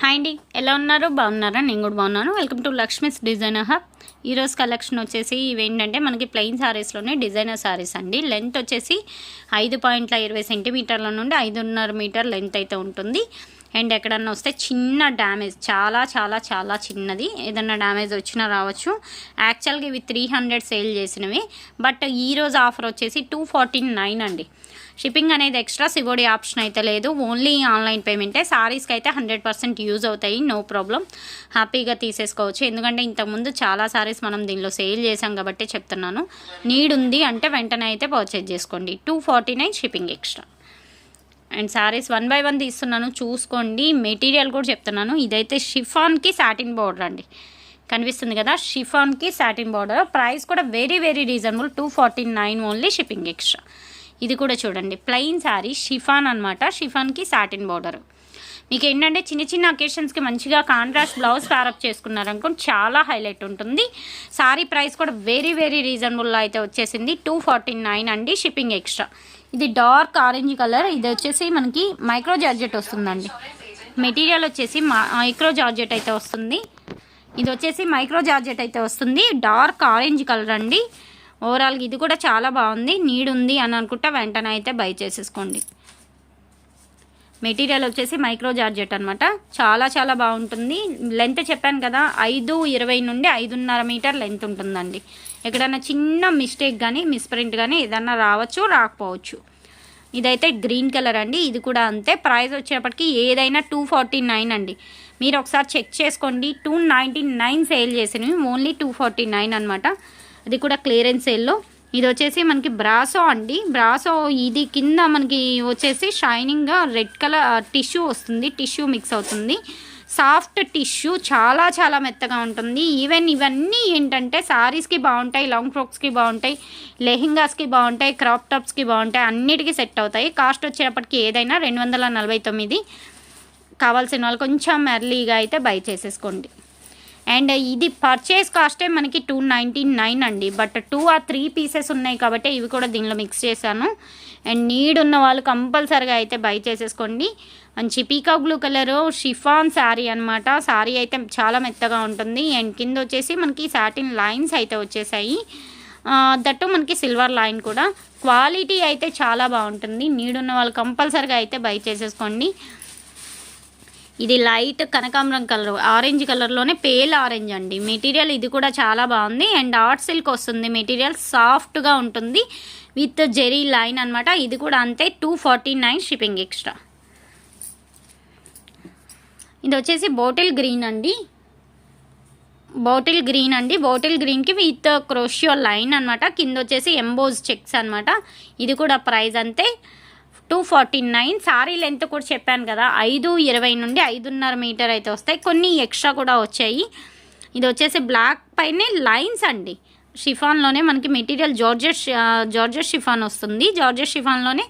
Hi అండి ఎలా ఉన్నారు? బాగున్నారా? నేను కూడా బాగున్నాను. Welcome to Lakshmi's designer hub ఈరోజు కలెక్షన్ వచ్చేసి ఇవేంటంటే మనకి ప్లెయిన్ శారీస్లోనే డిజైనర్ శారీస్ అండి. లెంత్ వచ్చేసి ఐదు పాయింట్ల ఇరవై సెంటీమీటర్ల నుండి ఐదున్నర మీటర్ లెంత్ అయితే ఉంటుంది. అండ్ ఎక్కడన్నా వస్తే చిన్న డ్యామేజ్ చాలా చాలా చాలా చిన్నది. ఏదన్నా డ్యామేజ్ వచ్చినా రావచ్చు. యాక్చువల్గా ఇవి త్రీ హండ్రెడ్ సేల్ చేసినవి. బట్ ఈరోజు ఆఫర్ వచ్చేసి టూ ఫార్టీ నైన్ అండి. షిప్పింగ్ అనేది ఎక్స్ట్రా సివోడి ఆప్షన్ అయితే లేదు. ఓన్లీ ఆన్లైన్ పేమెంటే శారీస్కి అయితే హండ్రెడ్ పర్సెంట్ యూజ్ అవుతాయి. నో ప్రాబ్లం హ్యాపీగా తీసేసుకోవచ్చు. ఎందుకంటే ఇంతకుముందు చాలా సారీస్ మనం దీనిలో సేల్ చేసాం కాబట్టి చెప్తున్నాను. నీడ్ ఉంది అంటే వెంటనే అయితే పర్చేజ్ చేసుకోండి. Two forty nine shipping extra and saris one by one తీస్తున్నాను. చూసుకోండి. మెటీరియల్ కూడా చెప్తున్నాను. ఇదైతే షిఫాన్కి సాటిన్ బార్డర్ అండి. కనిపిస్తుంది కదా? షిఫాన్కి సాటిన్ బార్డర్ ప్రైస్ కూడా very very reasonable two forty nine only shipping extra ఇది కూడా చూడండి. ప్లెయిన్ శారీ షిఫాన్ అనమాట షిఫాన్కి సాటిన్ బార్డర్ మీకు ఏంటంటే చిన్న చిన్న అకేషన్స్కి మంచిగా కాంట్రాస్ట్ బ్లౌజ్ ప్యారప్ చేసుకున్నారనుకో చాలా హైలైట్ ఉంటుంది. సారీ ప్రైస్ కూడా వెరీ వెరీ రీజనబుల్ అయితే వచ్చేసింది. టూ ఫార్టీ నైన్ అండి షిప్పింగ్ ఎక్స్ట్రా ఇది డార్క్ ఆరెంజ్ కలర్ ఇది వచ్చేసి మనకి మైక్రో జార్జెట్ వస్తుందండి. మెటీరియల్ వచ్చేసి మైక్రో జార్జెట్ అయితే వస్తుంది. ఇది వచ్చేసి మైక్రో జార్జెట్ అయితే వస్తుంది. డార్క్ ఆరెంజ్ కలర్ అండి. ఓవరాల్గా ఇది కూడా చాలా బాగుంది. నీడ్ ఉంది అని అనుకుంటా వెంటనే అయితే బై చేసేసుకోండి. మెటీరియల్ వచ్చేసి మైక్రో జార్జెట్ అనమాట చాలా చాలా బాగుంటుంది. లెంత్ చెప్పాను కదా ఐదు ఇరవై నుండి ఐదున్నర మీటర్ లెంత్ ఉంటుందండి. ఎక్కడైనా చిన్న మిస్టేక్ కానీ మిస్ప్రింట్ కానీ ఏదన్నా రావచ్చు రాకపోవచ్చు. ఇదైతే గ్రీన్ కలర్ అండి. ఇది కూడా అంతే. ప్రైస్ వచ్చేటప్పటికి ఏదైనా టూ ఫార్టీ నైన్ అండి. మీరు ఒకసారి చెక్ చేసుకోండి. టూ నైంటీ నైన్ సేల్ చేసినవి ఓన్లీ టూ ఫార్టీ నైన్ అనమాట అది కూడా క్లియరెన్స్ సేల్లో ఇది వచ్చేసి మనకి బ్రాసో అండి. బ్రాసో ఇది కింద మనకి వచ్చేసి షైనింగ్గా రెడ్ కలర్ టిష్యూ వస్తుంది. టిష్యూ మిక్స్ అవుతుంది. సాఫ్ట్ టిష్యూ చాలా చాలా మెత్తగా ఉంటుంది. ఈవెన్ ఇవన్నీ ఏంటంటే సారీస్కి బాగుంటాయి లాంగ్ ఫ్రాక్స్కి బాగుంటాయి లెహింగాస్కి బాగుంటాయి క్రాప్ టాప్స్కి బాగుంటాయి అన్నిటికీ సెట్ అవుతాయి. కాస్ట్ వచ్చేటప్పటికి ఏదైనా రెండు వందల నలభై తొమ్మిది కావాల్సిన వాళ్ళు కొంచెం ఎర్లీగా అయితే బై చేసేసుకోండి. అండ్ ఇది పర్చేస్ కాస్టే మనకి టూ నైంటీ నైన్ అండి. బట్ టూ ఆ త్రీ పీసెస్ ఉన్నాయి కాబట్టి ఇవి కూడా దీనిలో మిక్స్ చేశాను. అండ్ నీడ్ ఉన్న వాళ్ళు కంపల్సరిగా అయితే బై చేసేసుకోండి. మంచి peacock blue colour chiffon sari అనమాట శారీ అయితే చాలా మెత్తగా ఉంటుంది. అండ్ కింద వచ్చేసి మనకి సాటిన్ లైన్స్ అయితే వచ్చేసాయి. దట్టు మనకి సిల్వర్ లైన్ కూడా. క్వాలిటీ అయితే చాలా బాగుంటుంది. నీడున్న వాళ్ళు కంపల్సరిగా అయితే బై చేసేసుకోండి. ఇది లైట్ కనకాంబరం కలర్ ఆరెంజ్ కలర్లోనే పేల్ ఆరెంజ్ అండి. మెటీరియల్ ఇది కూడా చాలా బాగుంది. అండ్ ఆర్ట్ సిల్క్ వస్తుంది. మెటీరియల్ సాఫ్ట్గా ఉంటుంది. విత్ జెరీ లైన్ అనమాట ఇది కూడా అంతే two forty nine shipping extra ఇది వచ్చేసి బాటిల్ గ్రీన్ అండి. బాటిల్ గ్రీన్ అండి. బాటిల్ గ్రీన్కి విత్ క్రోషియో లైన్ అనమాట కింద వచ్చేసి ఎంబోజ్ చెక్స్ అనమాట ఇది కూడా ప్రైస్ అంతే. Two forty nine sari length కూడా చెప్పాను కదా ఐదు ఇరవై నుండి ఐదున్నర మీటర్ అయితే వస్తాయి. కొన్ని ఎక్స్ట్రా కూడా వచ్చాయి. ఇది వచ్చేసి బ్లాక్ పైనే లైన్స్ అండి. షిఫాన్లోనే మనకి మెటీరియల్ జార్జెస్ జార్జెస్ షిఫాన్ వస్తుంది. జార్జెస్ షిఫాన్లోనే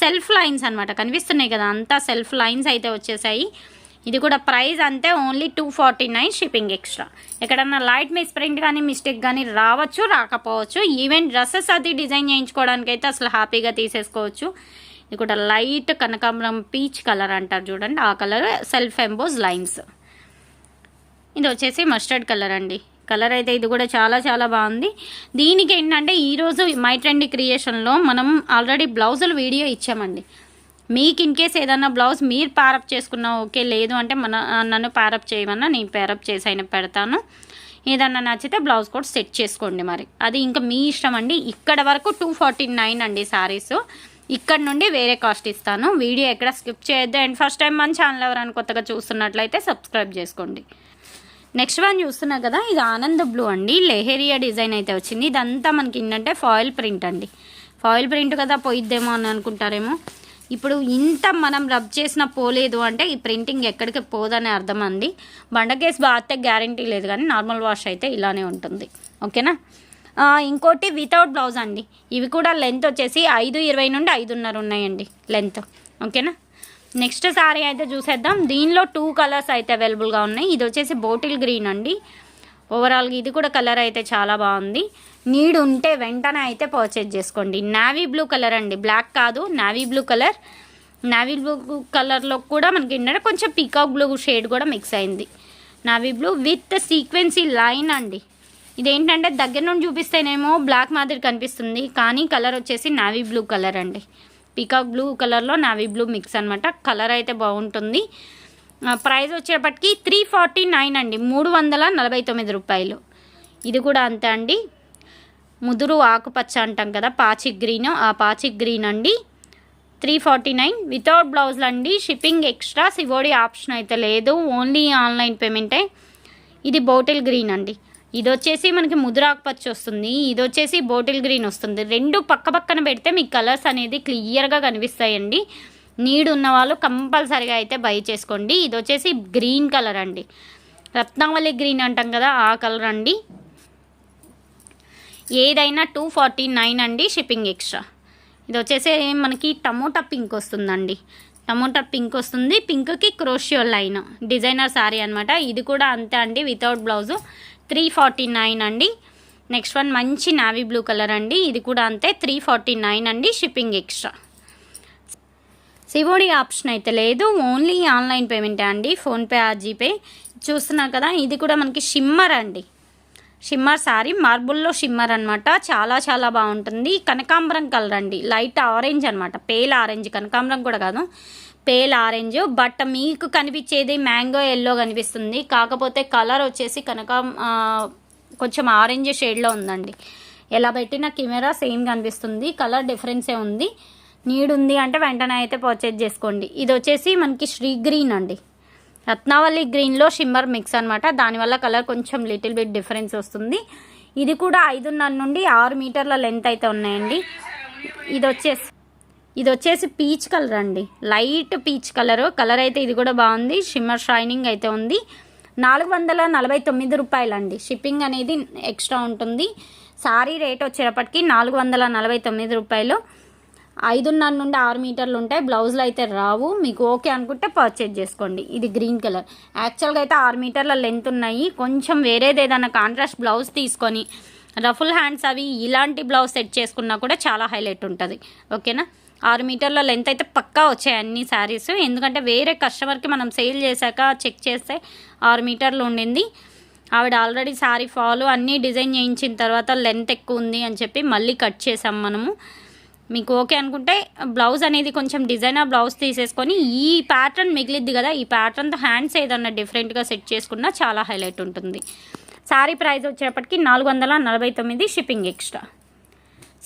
సెల్ఫ్ లైన్స్ అనమాట కనిపిస్తున్నాయి కదా అంతా సెల్ఫ్ లైన్స్ అయితే వచ్చేసాయి. ఇది కూడా ప్రైస్ అంతే only two forty nine shipping extra. ఎక్కడన్నా లైట్ మిస్ప్రింట్ కానీ మిస్టేక్ కానీ రావచ్చు రాకపోవచ్చు. ఈవెన్ డ్రెస్సెస్ అది డిజైన్ చేయించుకోవడానికి అయితే అసలు హ్యాపీగా తీసేసుకోవచ్చు. ఇది కూడా లైట్ కనకాంబరం పీచ్ కలర్ అంటారు చూడండి. ఆ కలర్ సెల్ఫ్ ఎంబోజ్ లైన్స్. ఇది వచ్చేసి మస్టర్డ్ కలర్ అండి. కలర్ అయితే ఇది కూడా చాలా చాలా బాగుంది. దీనికి ఏంటంటే ఈరోజు మై ట్రెండ్ క్రియేషన్లో మనం ఆల్రెడీ బ్లౌజులు వీడియో ఇచ్చామండి. మీకు ఇన్ కేస్ ఏదన్నా బ్లౌజ్ మీరు ప్యారప్ చేసుకున్నా ఓకే లేదు అంటే మన నన్ను ప్యారప్ చేయమన్నా నేను ప్యారప్ చేసి అయినా పెడతాను. ఏదన్నా నచ్చితే బ్లౌజ్ కూడా సెట్ చేసుకోండి మరి. అది ఇంకా మీ ఇష్టం అండి. ఇక్కడ వరకు టూ ఫార్టీ నైన్ అండి శారీస్ ఇక్కడ నుండి వేరే కాస్ట్ ఇస్తాను. వీడియో ఎక్కడ స్కిప్ చేయొద్దు. అండ్ ఫస్ట్ టైం మన ఛానల్ ఎవరైనా కొత్తగా చూస్తున్నట్లయితే సబ్స్క్రైబ్ చేసుకోండి. నెక్స్ట్ వన్ చూస్తున్నా కదా ఇది ఆనంద బ్లూ అండి. లెహేరియా డిజైన్ అయితే వచ్చింది. ఇదంతా మనకి ఏంటంటే ఫాయిల్ ప్రింట్ అండి. ఫాయిల్ ప్రింట్ కదా పోయిద్దేమో అని అనుకుంటారేమో. ఇప్పుడు ఇంత మనం రబ్ చేసినా పోలేదు అంటే ఈ ప్రింటింగ్ ఎక్కడికి పోదని అర్థం అండి. బండకేసి బాతే గ్యారంటీ లేదు కానీ నార్మల్ వాష్ అయితే ఇలానే ఉంటుంది. ఓకేనా? ఇంకోటి వితౌట్ బ్లౌజ్ అండి. ఇవి కూడా లెంత్ వచ్చేసి ఐదు ఇరవై నుండి ఐదున్నర ఉన్నాయండి లెంత్ ఓకేనా నెక్స్ట్ సారీ అయితే చూసేద్దాం. దీనిలో టూ కలర్స్ అయితే అవైలబుల్గా ఉన్నాయి. ఇది వచ్చేసి బోటిల్ గ్రీన్ అండి. ఓవరాల్గా ఇది కూడా కలర్ అయితే చాలా బాగుంది. నీడ్ ఉంటే వెంటనే అయితే పర్చేజ్ చేసుకోండి. నావీ బ్లూ కలర్ అండి. బ్లాక్ కాదు navy blue colour navy blue కలర్లో కూడా మనకి ఏంటంటే కొంచెం పీకాక్ బ్లూ షేడ్ కూడా మిక్స్ అయింది. Navy blue with sequence line అండి. ఇదేంటంటే దగ్గర నుండి చూపిస్తేనేమో బ్లాక్ మాదిరి కనిపిస్తుంది కానీ కలర్ వచ్చేసి నావీ బ్లూ కలర్ అండి. పీకాక్ బ్లూ కలర్లో నావీ బ్లూ మిక్స్ అనమాట కలర్ అయితే బాగుంటుంది. ఆ, ప్రైస్ వచ్చేపటికి త్రీ ఫార్టీ నైన్ అండి మూడు వందల నలభై తొమ్మిది రూపాయలు. ఇది కూడా అంతే అండి. ముదురు ఆకుపచ్చ అంటాం కదా పాచి గ్రీన్. ఆ పాచి గ్రీన్ అండి. Three forty nine. వితౌట్ బ్లౌజ్లు అండి షిప్పింగ్ ఎక్స్ట్రా సివోడి ఆప్షన్ అయితే లేదు. ఓన్లీ ఆన్లైన్ పేమెంటే. ఇది బోటిల్ గ్రీన్ అండి. ఇది వచ్చేసి మనకి ముదురాకుపచ్చ వస్తుంది. ఇది వచ్చేసి బోటిల్ గ్రీన్ వస్తుంది. రెండు పక్క పక్కన పెడితే మీకు కలర్స్ అనేది క్లియర్గా కనిపిస్తాయండి. నీడ్ ఉన్న వాళ్ళు కంపల్సరీగా అయితే బై చేసుకోండి. ఇది వచ్చేసి గ్రీన్ కలర్ అండి. రత్నావళి గ్రీన్ అంటాం కదా ఆ కలర్ అండి. ఏదైనా టూ ఫార్టీ నైన్ అండి షిప్పింగ్ ఎక్స్ట్రా. ఇది వచ్చేసి మనకి టమోటా పింక్ వస్తుందండి. టమోటా పింక్ వస్తుంది. పింక్కి క్రోషియో లైన్. డిజైనర్ శారీ అనమాట ఇది కూడా అంతే అండి without blouse. Three forty nine అండి. నెక్స్ట్ వన్ మంచి నావీ బ్లూ కలర్ అండి. ఇది కూడా అంతే త్రీ ఫార్టీ నైన్ అండి షిప్పింగ్ ఎక్స్ట్రా. సివోడి ఆప్షన్ అయితే లేదు ఓన్లీ ఆన్లైన్ పేమెంటే అండి ఫోన్పే ఆ జీపే. చూస్తున్నారు కదా ఇది కూడా మనకి షిమ్మర్ అండి. షిమ్మర్ శారీ మార్బుల్లో షిమ్మర్ అనమాట చాలా చాలా బాగుంటుంది. కనకాంబరం కలర్ అండి. లైట్ ఆరెంజ్ అనమాట పేల్ ఆరెంజ్. కనకాంబరం కూడా కాదు. Pale orange. బట్ మీకు కనిపించేది మ్యాంగో ఎల్లో కనిపిస్తుంది. కాకపోతే కలర్ వచ్చేసి కనకాం కొంచెం ఆరెంజ్ షేడ్లో ఉందండి. ఎలా పెట్టిన కెమెరా సేమ్ కనిపిస్తుంది. కలర్ డిఫరెన్సే ఉంది. నీడ్ ఉంది అంటే వెంటనే అయితే పర్చేజ్ చేసుకోండి. ఇది వచ్చేసి మనకి శ్రీ గ్రీన్ అండి. రత్నావళి గ్రీన్లో షిమ్మర్ మిక్స్ అనమాట దానివల్ల కలర్ కొంచెం లిటిల్ బిట్ డిఫరెన్స్ వస్తుంది. ఇది కూడా ఐదున్నర నుండి ఆరు మీటర్ల లెంత్ అయితే ఉన్నాయండి. ఇది వచ్చేసి ఇది వచ్చేసి పీచ్ కలర్ అండి. లైట్ పీచ్ కలర్ కలర్ అయితే ఇది కూడా బాగుంది. షిమ్మర్ షైనింగ్ అయితే ఉంది. నాలుగు వందల నలభై తొమ్మిది రూపాయలండి. షిప్పింగ్ అనేది ఎక్స్ట్రా ఉంటుంది. సారీ రేట్ వచ్చేటప్పటికి నాలుగు వందల నలభై తొమ్మిది రూపాయలు. ఐదున్నర నుండి ఆరు మీటర్లు ఉంటాయి. బ్లౌజులు అయితే రావు. మీకు ఓకే అనుకుంటే పర్చేజ్ చేసుకోండి. ఇది గ్రీన్ కలర్ యాక్చువల్గా అయితే ఆరు మీటర్ల లెంత్ ఉన్నాయి. కొంచెం వేరేది ఏదైనా కాంట్రాస్ట్ బ్లౌజ్ తీసుకొని రఫుల్ హ్యాండ్స్ అవి ఇలాంటి బ్లౌజ్ సెట్ చేసుకున్నా కూడా చాలా హైలైట్ ఉంటుంది. ఓకేనా ఆరు మీటర్ల లెంత్ అయితే పక్కా వచ్చాయి అన్ని శారీస్ ఎందుకంటే వేరే కస్టమర్కి మనం సేల్ చేశాక చెక్ చేస్తే ఆరు మీటర్లు ఉండింది. ఆవిడ ఆల్రెడీ శారీ ఫాలు అన్నీ డిజైన్ చేయించిన తర్వాత లెంత్ ఎక్కువ ఉంది అని చెప్పి మళ్ళీ కట్ చేసాం మనము. మీకు ఓకే అనుకుంటే బ్లౌజ్ అనేది కొంచెం డిజైనర్ బ్లౌజ్ తీసేసుకొని ఈ ప్యాటర్న్ మిగిలిద్ది కదా ఈ ప్యాటర్న్తో హ్యాండ్స్ ఏదన్నా డిఫరెంట్గా సెట్ చేసుకున్నా చాలా హైలైట్ ఉంటుంది. శారీ ప్రైస్ వచ్చేటప్పటికి నాలుగు వందల నలభై తొమ్మిది షిప్పింగ్ ఎక్స్ట్రా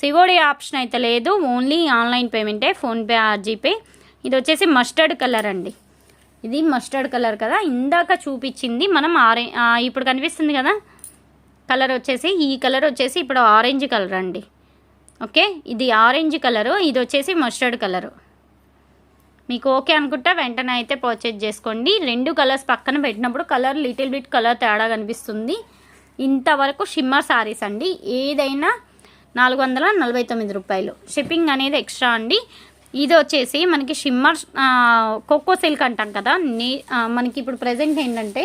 సివోడి ఆప్షన్ అయితే లేదు ఓన్లీ ఆన్లైన్ పేమెంటే ఫోన్పే ఆర్ జీపే ఇది వచ్చేసి మస్టర్డ్ కలర్ అండి. ఇది మస్టర్డ్ కలర్ కదా ఇందాక చూపించింది మనం ఆరెంజ్ ఇప్పుడు కనిపిస్తుంది కదా కలర్ వచ్చేసి ఈ కలర్ వచ్చేసి ఇప్పుడు ఆరెంజ్ కలర్ అండి. ఓకే? ఇది ఆరెంజ్ కలరు ఇది వచ్చేసి మస్టర్డ్ కలరు. మీకు ఓకే అనుకుంటా వెంటనే అయితే పర్చేజ్ చేసుకోండి. రెండు కలర్స్ పక్కన పెట్టినప్పుడు కలర్ లిటిల్ బిట్ కలర్ తేడా కనిపిస్తుంది. ఇంతవరకు షిమ్మర్ సారీస్ అండి. ఏదైనా నాలుగు వందల నలభై తొమ్మిది రూపాయలు. షిప్పింగ్ అనేది ఎక్స్ట్రా అండి. ఇది వచ్చేసి మనకి షిమ్మర్ కోకో సిల్క్ అంటాం కదా. నే మనకి ఇప్పుడు ప్రజెంట్ ఏంటంటే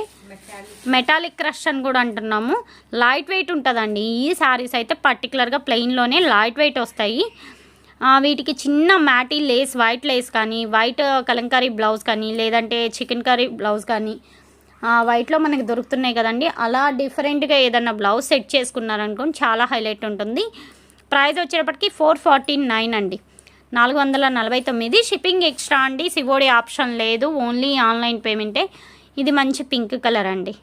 మెటాలిక్ క్రష్ అని కూడా అంటున్నాము. లైట్ వెయిట్ ఉంటుందండి. ఈ శారీస్ అయితే పర్టికులర్గా ప్లెయిన్లోనే లైట్ వెయిట్ వస్తాయి. వీటికి చిన్న మ్యాటీ లేస్ వైట్ లేస్ కానీ వైట్ కలంకారీ బ్లౌజ్ కానీ లేదంటే చికెన్ కర్రీ బ్లౌజ్ కానీ వైట్లో మనకి దొరుకుతున్నాయి కదండి. అలా డిఫరెంట్గా ఏదన్నా బ్లౌజ్ సెట్ చేసుకున్నారనుకోండి చాలా హైలైట్ ఉంటుంది. ప్రైస్ వచ్చేటప్పటికి ఫోర్ ఫార్టీ నైన్ అండి. నాలుగు వందల నలభై తొమ్మిది. షిప్పింగ్ ఎక్స్ట్రా అండి. సివోడి ఆప్షన్ లేదు. ఓన్లీ ఆన్లైన్ పేమెంటే ఇది మంచి పింక్ కలర్ అండి.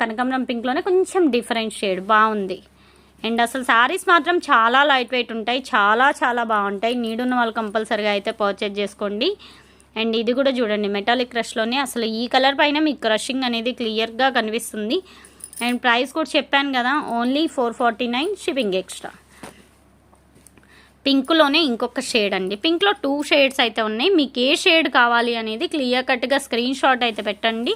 కనకాంబరం పింక్లోనే కొంచెం డిఫరెంట్ షేడ్ బాగుంది. అండ్ అసలు శారీస్ మాత్రం చాలా లైట్ వెయిట్ ఉంటాయి. చాలా చాలా బాగుంటాయి. నీడున్న వాళ్ళు కంపల్సరీగా అయితే పర్చేజ్ చేసుకోండి. అండ్ ఇది కూడా చూడండి మెటాలిక్ క్రష్లోనే అసలు ఈ కలర్ పైన మీకు క్రషింగ్ అనేది క్లియర్గా కనిపిస్తుంది. అండ్ ప్రైస్ కూడా చెప్పాను కదా only four forty nine shipping extra పింక్లోనే ఇంకొక షేడ్ అండి. పింక్లో టూ షేడ్స్ అయితే ఉన్నాయి. మీకు ఏ షేడ్ కావాలి అనేది క్లియర్ కట్గా స్క్రీన్ షాట్ అయితే పెట్టండి.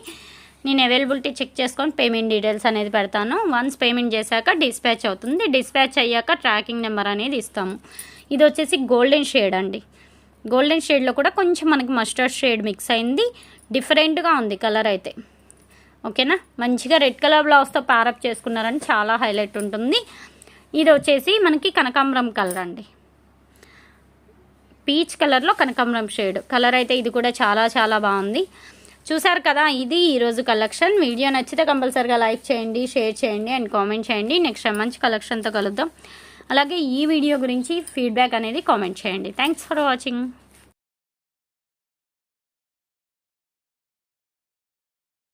నేను అవైలబిలిటీ చెక్ చేసుకొని పేమెంట్ డీటెయిల్స్ అనేది పెడతాను. వన్స్ పేమెంట్ చేశాక డిస్పాచ్ అవుతుంది. డిస్పాచ్ అయ్యాక ట్రాకింగ్ నెంబర్ అనేది ఇస్తాము. ఇది వచ్చేసి గోల్డెన్ షేడ్ అండి. గోల్డెన్ షేడ్లో కూడా కొంచెం మనకి మస్టర్డ్ షేడ్ మిక్స్ అయింది. డిఫరెంట్గా ఉంది కలర్ అయితే. ఓకేనా? మంచిగా రెడ్ కలర్ బ్లౌజ్తో ప్యారప్ చేసుకున్నారని చాలా హైలైట్ ఉంటుంది. ఇది వచ్చేసి మనకి కనకాంబరం కలర్ అండి. పీచ్ కలర్లో కనకాంబరం షేడ్. కలర్ అయితే ఇది కూడా చాలా చాలా బాగుంది. చూసారు కదా ఇది ఈరోజు కలెక్షన్. వీడియో నచ్చితే కంపల్సరిగా లైక్ చేయండి షేర్ చేయండి అండ్ కామెంట్ చేయండి. నెక్స్ట్ టైం మంచి కలెక్షన్తో కలుద్దాం. అలాగే ఈ వీడియో గురించి ఫీడ్బ్యాక్ అనేది కామెంట్ చేయండి. Thanks for watching.